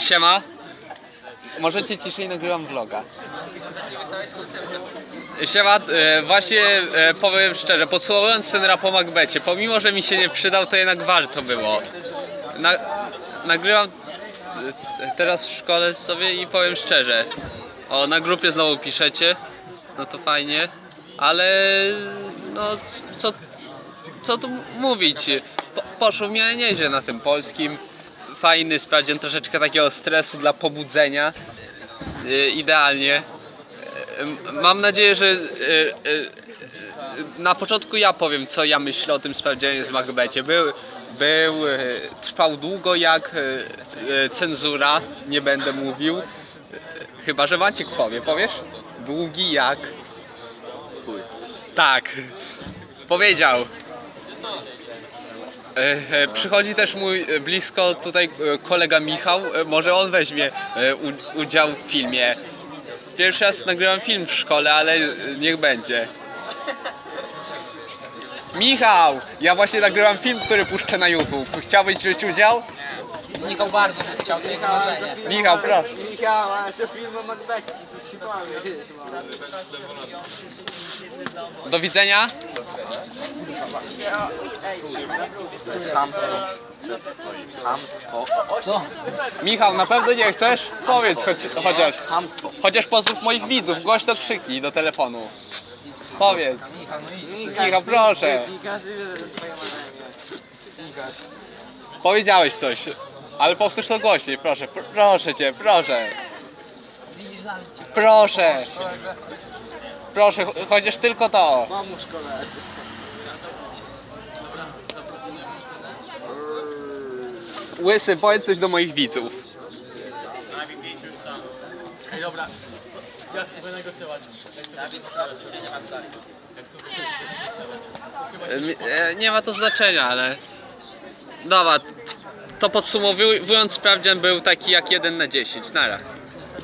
Siema. Możecie ciszej nagrywam vloga. Siema, e, właśnie e, powiem szczerze, podsumowując ten rap o Macbecie, pomimo, że mi się nie przydał, to jednak warto było. Na, nagrywam e, teraz w szkole sobie i powiem szczerze, o, na grupie znowu piszecie, no to fajnie, ale no co, co tu mówić, po, poszło ale nieźle na tym polskim, fajny sprawdzian troszeczkę takiego stresu dla pobudzenia, e, idealnie. E, Mam nadzieję, że e, na początku ja powiem, co ja myślę o tym sprawdzianie z Macbecie. Był, był, trwał długo jak cenzura, nie będę mówił. Chyba, że Maciek powie, powiesz? Długi jak... Tak, powiedział. E, e, Przychodzi też mój e, blisko tutaj e, kolega Michał, e, może on weźmie e, u- udział w filmie. Pierwszy raz nagrywam film w szkole, ale e, niech będzie. Michał! Ja właśnie nagrywam film, który puszczę na YouTube. Chciałbyś wziąć udział? Michał bardzo by chciał, to jego marzenie. Michał, proszę. Michał, ale to film o ci zasypamy. Do widzenia. Hamstwo. Hamstwo. Co? Michał, na pewno nie chcesz? Powiedz choć, chociaż. Hamstwo. Chociaż pozdrów moich widzów, głośno krzyki do telefonu. Powiedz. Michał, proszę. Powiedziałeś coś, ale powtórz to głośniej, proszę, pr- proszę cię, proszę. Proszę. Proszę, ch- chociaż tylko to. Pomóż koledzy. Łysy, powiedz coś do moich widzów. Ej, dobra. Jak to będę negocjować? E, mi- e, Nie ma to znaczenia, ale... Dobra, to podsumowując, sprawdzian był taki jak 1 na 10. Nara.